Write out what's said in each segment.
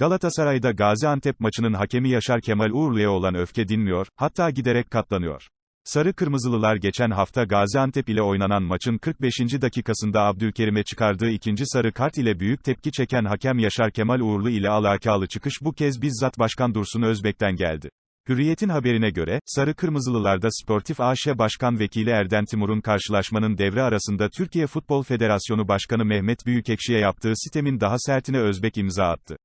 Galatasaray'da Gaziantep maçının hakemi Yaşar Kemal Uğurlu'ya olan öfke dinmiyor, hatta giderek katlanıyor. Sarı Kırmızılılar geçen hafta Gaziantep ile oynanan maçın 45. dakikasında Abdülkerim'e çıkardığı ikinci sarı kart ile büyük tepki çeken hakem Yaşar Kemal Uğurlu ile alakalı çıkış bu kez bizzat Başkan Dursun Özbek'ten geldi. Hürriyet'in haberine göre, Sarı Kırmızılılarda Sportif AŞ Başkan Vekili Erden Timur'un karşılaşmanın devre arasında Türkiye Futbol Federasyonu Başkanı Mehmet Büyükekşi'ye yaptığı sitemin daha sertine Özbek imza attı.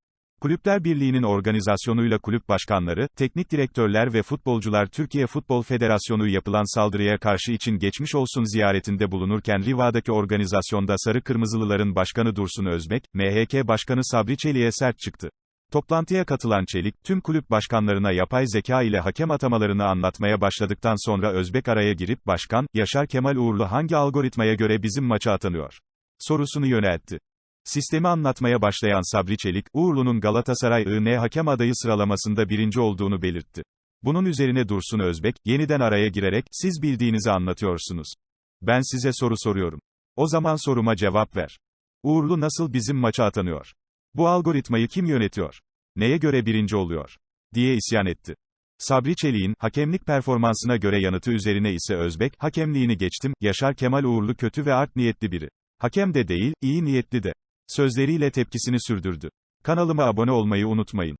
Kulüpler Birliği'nin organizasyonuyla kulüp başkanları, teknik direktörler ve futbolcular Türkiye Futbol Federasyonu yapılan saldırıya karşı için geçmiş olsun ziyaretinde bulunurken Riva'daki organizasyonda Sarı Kırmızılıların Başkanı Dursun Özbek, MHK Başkanı Sabri Çelik'e sert çıktı. Toplantıya katılan Çelik, tüm kulüp başkanlarına yapay zeka ile hakem atamalarını anlatmaya başladıktan sonra Özbek araya girip, Başkan, Yaşar Kemal Uğurlu hangi algoritmaya göre bizim maça atanıyor? Sorusunu yöneltti. Sistemi anlatmaya başlayan Sabri Çelik, Uğurlu'nun Galatasaray I.N. hakem adayı sıralamasında birinci olduğunu belirtti. Bunun üzerine Dursun Özbek, yeniden araya girerek, siz bildiğinizi anlatıyorsunuz. Ben size soru soruyorum. O zaman soruma cevap ver. Uğurlu nasıl bizim maça atanıyor? Bu algoritmayı kim yönetiyor? Neye göre birinci oluyor? diye isyan etti. Sabri Çelik'in, hakemlik performansına göre yanıtı üzerine ise Özbek, hakemliğini geçtim, Yaşar Kemal Uğurlu kötü ve art niyetli biri. Hakem de değil, iyi niyetli de. Sözleriyle tepkisini sürdürdü. Kanalıma abone olmayı unutmayın.